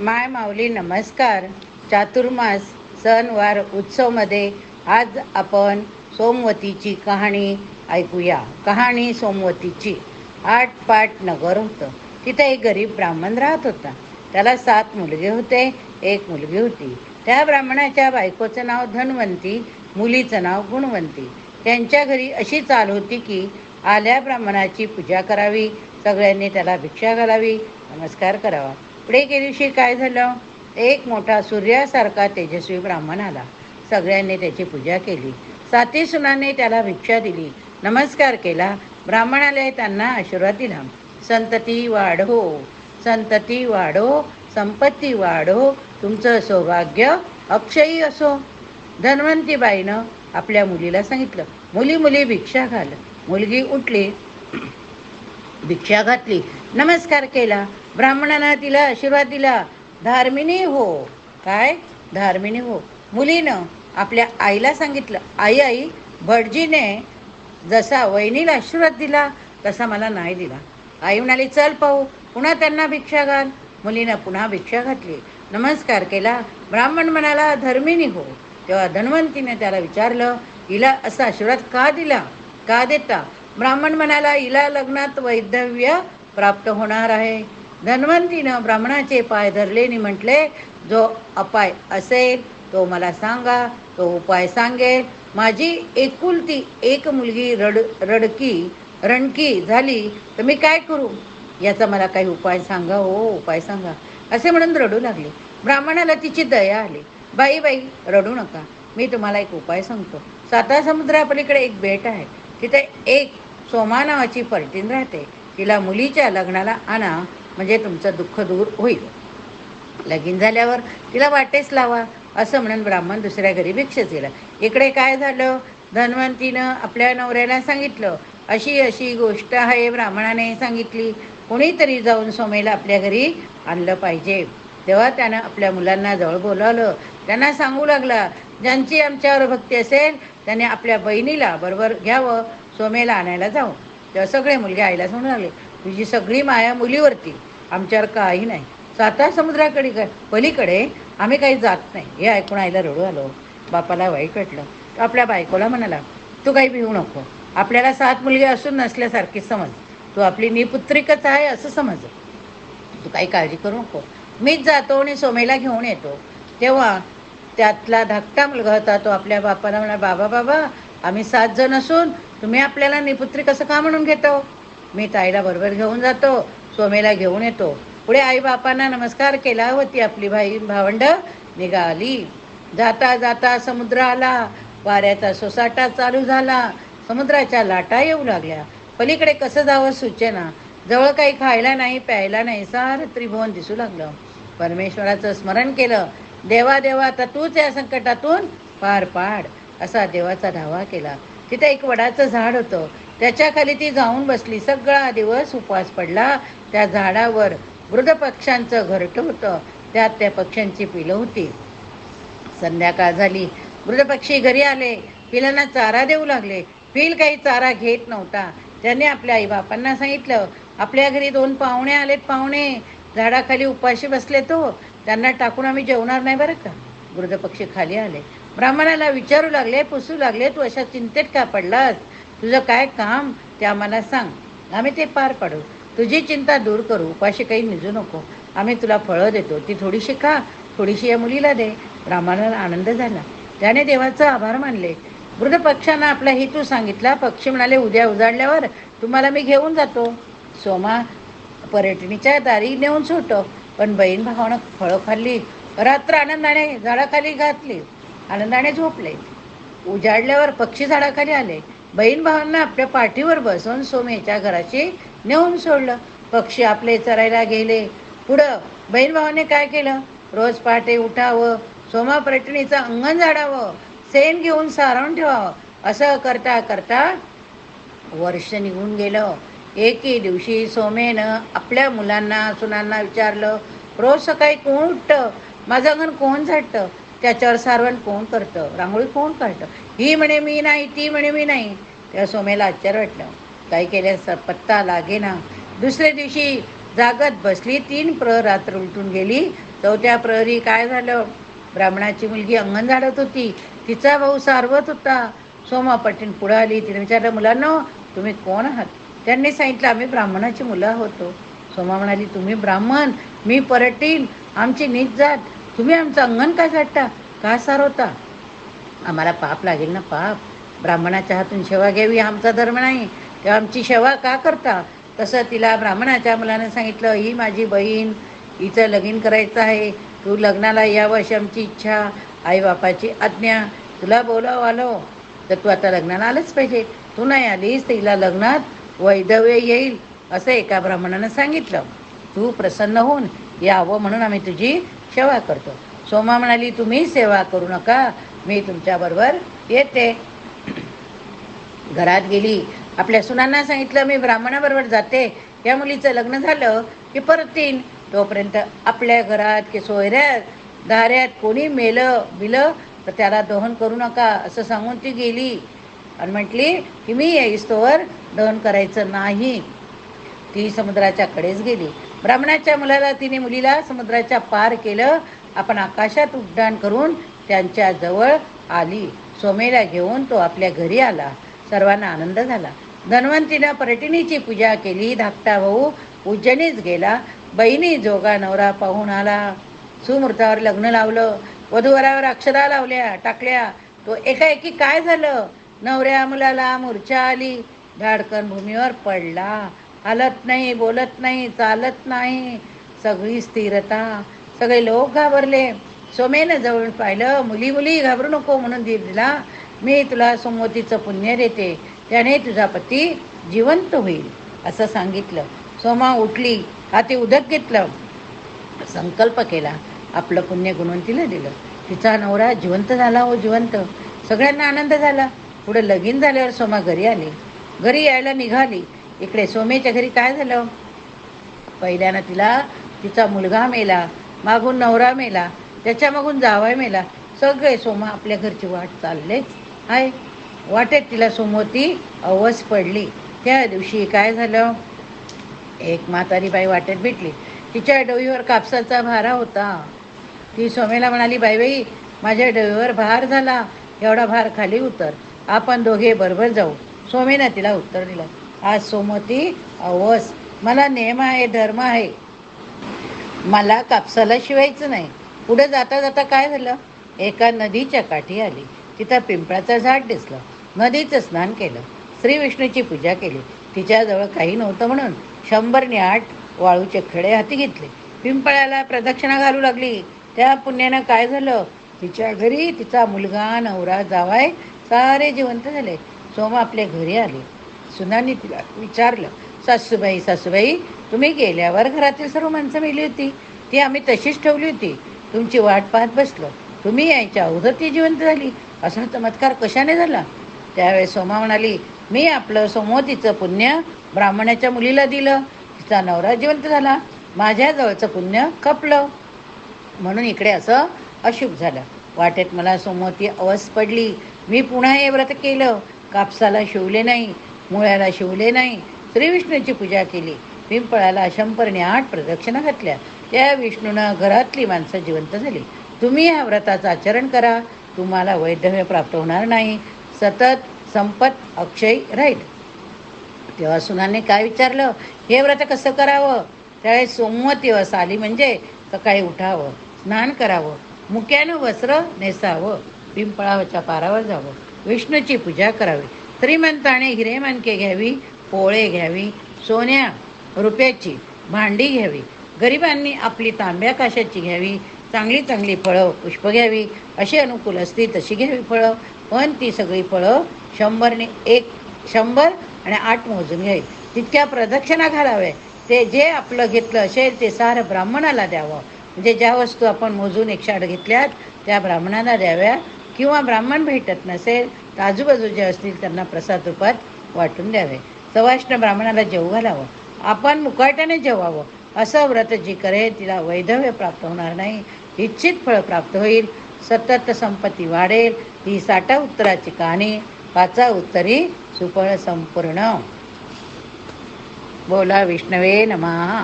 माय माऊली नमस्कार. चातुर्मास सणवार उत्सवमध्ये आज आपण सोमवतीची कहाणी ऐकूया. कहाणी सोमवतीची. आठ पाट नगर होतं. तिथे एक गरीब ब्राह्मण राहत होता. त्याला सात मुलगे होते एक मुलगी होती. त्या ब्राह्मणाच्या बायकोचं नाव धनवंती मुलीचं नाव गुणवंती. त्यांच्या घरी अशी चाल होती की आल्या ब्राह्मणाची पूजा करावी. सगळ्यांनी त्याला भिक्षा घालावी. नमस्कार करावा. पुढे एके दिवशी काय झालं? एक मोठा सूर्यासारखा तेजस्वी ब्राह्मण आला. सगळ्यांनी त्याची पूजा केली. साती सुनाने त्याला भिक्षा दिली. नमस्कार केला. ब्राह्मणाला त्यांना आशीर्वाद दिला. संतती वाढो संतती वाढो संपत्ती वाढो. तुमचं सौभाग्य अक्षयी असो. धन्वंतीबाईनं आपल्या मुलीला सांगितलं. मुली मुली भिक्षा घाल. मुलगी उठली. भिक्षा घातली. नमस्कार केला. ब्राह्मणांना तिला आशीर्वाद दिला. धार्मिणी हो. काय? धार्मिणी हो. मुलीनं आपल्या आईला सांगितलं आई आई भटजीने जसा वहिनीला आशीर्वाद दिला तसा मला नाही दिला. आई म्हणाली चल पाहू पुन्हा त्यांना भिक्षा घाल. मुलीनं पुन्हा भिक्षा घातली. नमस्कार केला. ब्राह्मण म्हणाला धर्मिणी हो. तेव्हा धन्वंतीने त्याला विचारलं हिला असा आशीर्वाद का दिला? का देता? ब्राह्मण म्हणाला हिला लग्नात वैधव्य प्राप्त होणार आहे. धन्वंतीनं ब्राह्मणाचे पाय धरले आणि म्हटले जो अपाय असेल तो मला सांगा तो उपाय सांगेल. माझी एकुलती एक मुलगी रड रडकी रणकी झाली तर मी काय करू? याचा मला काही उपाय सांगा हो उपाय सांगा. असे म्हणून रडू लागले. ब्राह्मणाला तिची दया आली. बाई बाई रडू नका. मी तुम्हाला एक उपाय सांगतो. सातारा समुद्रापलीकडे एक बेट आहे. तिथे एक सोमा नावाची पर्टीन राहते. तिला मुलीच्या लग्नाला आणा म्हणजे तुमचं दुःख दूर होईल. लगीन झाल्यावर तिला वाटेच लावा असं म्हणून ब्राह्मण दुसऱ्या घरी भिक्षेच गेला. इकडे काय झालं? धन्वंतीनं आपल्या नवऱ्याला सांगितलं. अशी अशी गोष्ट आहे ब्राह्मणाने सांगितली. कोणीतरी जाऊन सोमेला आपल्या घरी आणलं पाहिजे. तेव्हा त्यानं आपल्या मुलांना जवळ बोलावलं. त्यांना सांगू लागला ज्यांची आमच्यावर भक्ती असेल त्याने आपल्या बहिणीला बरोबर घ्यावं. सोमेला आणायला जावं तेव्हा सगळे मुलगे आईला सांगू लागले तुझी सगळी माया मुलीवरती. आमच्यावर काही नाही. सातार समुद्राकडे पलीकडे. आम्ही काही जात नाही. हे ऐकून आईला रडू आलो. बापाला वाईट वाटलं. तो आपल्या बायकोला म्हणाला तू काही भिवू नको. आपल्याला सात मुलगे असून नसल्यासारखी समज. तू आपली निपुत्रिकच आहे असं समज. तू काही काळजी करू नको. मीच जातो आणि सोमेला घेऊन येतो. तेव्हा त्यातला धाकटा मुलगा होता तो आपल्या बापाला म्हणा बाबा बाबा आम्ही सात जण असून तुम्ही आपल्याला निपुत्री कसं का म्हणून घेतो? मी ताईला बरोबर घेऊन जातो सोमेला घेऊन येतो. पुढे आई बापांना नमस्कार केला होती आपली भाई भावंड. निघाली. जाता जाता समुद्र आला. वाऱ्याचा सोसाटा चालू झाला. समुद्राच्या लाटा येऊ लागल्या. पलीकडे कसं जावं सुचेना? जवळ काही खायला नाही प्यायला नाही सार त्रिभुवन दिसू लागलं. परमेश्वराचं स्मरण केलं. देवा देवा आता तूच या संकटातून पार पाड असा देवाचा धावा केला. तिथे एक वडाचं झाड होतं. त्याच्याखाली ती जाऊन बसली. सगळा दिवस उपवास पडला. त्या झाडावर वृद्ध पक्ष्यांचं घरटं होतं त्यात त्या पक्ष्यांची पिलं होती. संध्याकाळ झाली. वृद्ध पक्षी घरी आले. पिलांना चारा देऊ लागले. पिल काही चारा घेत नव्हता. त्याने आपल्या आईबापांना सांगितलं आपल्या घरी दोन पाहुणे आलेत पाहुणे. झाडाखाली उपाशी बसले तो. त्यांना टाकून आम्ही जेवणार नाही बरं का? वृद्ध पक्षी खाली आले. ब्राह्मणाला विचारू लागले पुसू लागले तू अशा चिंतेत का पडलास? तुझं काय काम? ते आम्हाला सांग. आम्ही ते पार पाडू. तुझी चिंता दूर करू. उपाशी काही निजू नको. आम्ही तुला फळं देतो. ती थोडीशी खा. थोडीशी या मुलीला दे. ब्राह्मणाला आनंद झाला. त्याने देवाचं आभार मानले. वृद्ध पक्षांना आपला हेतू सांगितला. पक्षी म्हणाले उद्या उजाडल्यावर तुम्हाला मी घेऊन जातो. सोमा पर्यटनीच्या दारी नेऊन सुटो पण बहीण भावानं फळं खाल्ली. रात्र आनंदाने झाडाखाली घातली. आनंदाने झोपले. उजाडल्यावर पक्षी झाडाखाली आले. बहीण भावांना आपल्या पाठीवर बसवून सोमेच्या घराशी नेऊन सोडलं. पक्षी आपले चरायला गेले. पुढं बहीण भावाने काय केलं? रोज पहाटे उठावं. सोमा अंगण झाडावं. सेन घेऊन सारवून ठेवावं. असं करता करता वर्ष निघून गेलं. एके दिवशी सोमेनं आपल्या मुलांना सुनांना विचारलं रोज सकाळी कोण उठतं? माझं अंगण कोण झाडतं? त्याच्यावर सारवण कोण करतं? रांगोळी कोण काढतं? ही म्हणे मी नाही ती म्हणे मी नाही. तेव्हा सोमेला आश्चर्य वाटलं. काही केल्यास पत्ता लागेना दुसऱ्या दिवशी जागत बसली तीन प्र रात्र उलटून गेली. चौथ्या प्रहरी काय झालं? ब्राह्मणाची मुलगी अंगण झाडत होती. तिचा भाऊ सारवत होता. सोमा पाटील पुढं आली. तिने विचारलं मुलांना तुम्ही कोण आहात? त्यांनी सांगितलं आम्ही ब्राह्मणाची मुलं होतो सोमा म्हणाली तुम्ही ब्राह्मण मी परटीन. आमची नीच जात. तुम्ही आमचं अंगण का झाडता का सारवता? आम्हाला पाप लागेल ना पाप. ब्राह्मणाच्या हातून सेवा घ्यावी आमचा धर्म नाही. तेव्हा आमची सेवा का करता? तसं तिला ब्राह्मणाच्या मुलानं सांगितलं ही माझी बहीण हिचं लगीन करायचं आहे. तू लग्नाला यावं आमची इच्छा आईबापाची आज्ञा. तुला बोलावं आलो तर तू आता लग्नाला आलंच पाहिजे. तू नाही आलीस तर हिला लग्नात वैधव्य येईल असं एका ब्राह्मणानं सांगितलं. तू प्रसन्न होऊन यावं म्हणून आम्ही तुझी सेवा करतो. सोमा म्हणाली तुम्ही सेवा करू नका मी तुमच्याबरोबर येते. घरात गेली. आपल्या सुनांना सांगितलं मी ब्राह्मणाबरोबर जाते. या मुलीचं लग्न झालं की परत येईन तोपर्यंत आपल्या घरात की सोयऱ्यात दाऱ्यात कोणी मेलं बिलं तर त्याला दहन करू नका असं सांगून ती गेली. आणि म्हटली की मी येईस्तोवर दहन करायचं नाही. ती समुद्राच्या कडेच गेली. ब्राह्मणाच्या मुलाला तिने मुलीला समुद्राच्या पार केलं. आपण आकाशात उड्डाण करून त्यांच्या जवळ आली. सोमेला घेऊन तो आपल्या घरी आला. सर्वांना आनंद झाला. धन्वंतीनं पर्यटनीची पूजा केली. धाकटा भाऊ उज्जैनीच गेला. बहिणी जोगा नवरा पाहून आला. सुमूर्तावर लग्न लावलं. वधूवरावर अक्षरा लावल्या टाकल्या. तो एकाएकी काय झालं? नवऱ्या मुलाला मूर्छा आली. धाडकन भूमीवर पडला. हलत नाही बोलत नाही चालत नाही. सगळी स्थिरता. सगळे लोक घाबरले. सोमेनं जवळ पाहिलं मुली मुली घाबरू नको म्हणून दिला. मी तुला सोमवतीचं पुण्य देते. त्याने तुझा पती जिवंत होईल असं सांगितलं. सोमा उठली हाती उदक घेतलं. संकल्प केला. आपलं पुण्य गुणवंतीला दिलं. तिचा नवरा जिवंत झाला हो जिवंत. सगळ्यांना आनंद झाला. पुढे लगीन झाल्यावर सोमा घरी आली. घरी यायला निघाली. इकडे सोमेच्या घरी काय झालं? पहिल्यानं तिला तिचा मुलगा मेला मागून नवरा मेला त्याच्या मागून जावाय मेला. सगळे सोमा आपल्या घरची वाट चाललेच आहे वाटेत तिला सोमवती अवस पडली. त्या दिवशी काय झालं? एक म्हातारी बाई वाटेत भेटली. तिच्या डोईवर कापसाचा भारा होता. ती सोमेला म्हणाली बाई बाई माझ्या डोईवर भार झाला. एवढा भार खाली उतर. आपण दोघे बरोबर जाऊ. सोमेनं तिला उत्तर दिलं. आज सोमती अवस. मला नेम आहे धर्म आहे. मला कापसाला शिवायचं नाही. पुढे जाता जाता काय झालं? एका नदीच्या काठी आली. तिथं पिंपळाचं झाड दिसलं. नदीचं स्नान केलं. श्री विष्णूची पूजा केली. तिच्याजवळ काही नव्हतं म्हणून शंभरने आठ वाळूचे खडे हाती घेतले. पिंपळाला प्रदक्षिणा घालू लागली. त्या पुण्यानं काय झालं? तिच्या घरी तिचा मुलगा नवरा जावाय सारे जिवंत झाले. सोमा आपल्या घरी आले. सुनानी तिला विचारलं सासूबाई सासूबाई तुम्ही गेल्यावर घरातील सर्व माणसं मेली होती. ती आम्ही तशीच ठेवली होती. तुमची वाट पाहत बसलो. तुम्ही यायच्या अगोदर ती जिवंत झाली. असा चमत्कार कशाने झाला? त्यावेळेस सोमा म्हणाली मी आपलं सोमवतीचं पुण्य ब्राह्मणाच्या मुलीला दिलं. तिचा नवरा जिवंत झाला. माझ्याजवळचं पुण्य खपलं. म्हणून इकडे असं अशुभ झालं. वाटेत मला सोमवती अवस पडली. मी पुन्हा हे व्रत केलं. कापसाला शिवले नाही. मुळ्याला शिवले नाही. श्री विष्णूची पूजा केली. पिंपळाला शंभरने आठ प्रदक्षिणा घातल्या. त्या विष्णूनं घरातली माणसं जिवंत झाली. तुम्ही या व्रताचं आचरण करा. तुम्हाला वैधव्य प्राप्त होणार नाही. सतत संपत अक्षय राहील. तेव्हा सुनाने काय विचारलं? हे व्रत कसं करावं? त्यावेळेस सोमवत दिवस आली म्हणजे सकाळी उठावं स्नान करावं मुक्यानं वस्त्र नेसावं पिंपळावरच्या पारावर जावं. विष्णूची पूजा करावी. श्रीमंताने हिरेमानके घ्यावी पोळे घ्यावी सोन्या रुपयाची भांडी घ्यावी गरिबांनी आपली तांब्या काशाची घ्यावी चांगली चांगली फळं पुष्प घ्यावी अशी अनुकूल असती तशी घ्यावी फळं पण ती सगळी फळं शंभरने एक शंभर आणि आठ मोजून घ्यावी. तितक्या प्रदक्षिणा घालाव्या. ते जे आपलं घेतलं असेल ते सारं ब्राह्मणाला द्यावं. म्हणजे ज्या वस्तू आपण मोजून एक आठ घेतल्यात त्या ब्राह्मणाला द्याव्या. किंवा ब्राह्मण भेटत नसेल तर आजूबाजू जे असतील त्यांना प्रसाद रूपात वाटून द्यावे. सवाष्ण ब्राह्मणाला जेवू घालावं. आपण मुकाट्याने जेवावं. असं व्रत जी करेल तिला वैधव्य प्राप्त होणार नाही. इच्छित फळ प्राप्त होईल. सतत संपत्ती वाढेल. ही साठा उत्तराची कहाणी. पाचा उत्तरी सुफळ संपूर्ण. बोला विष्णवे नमः.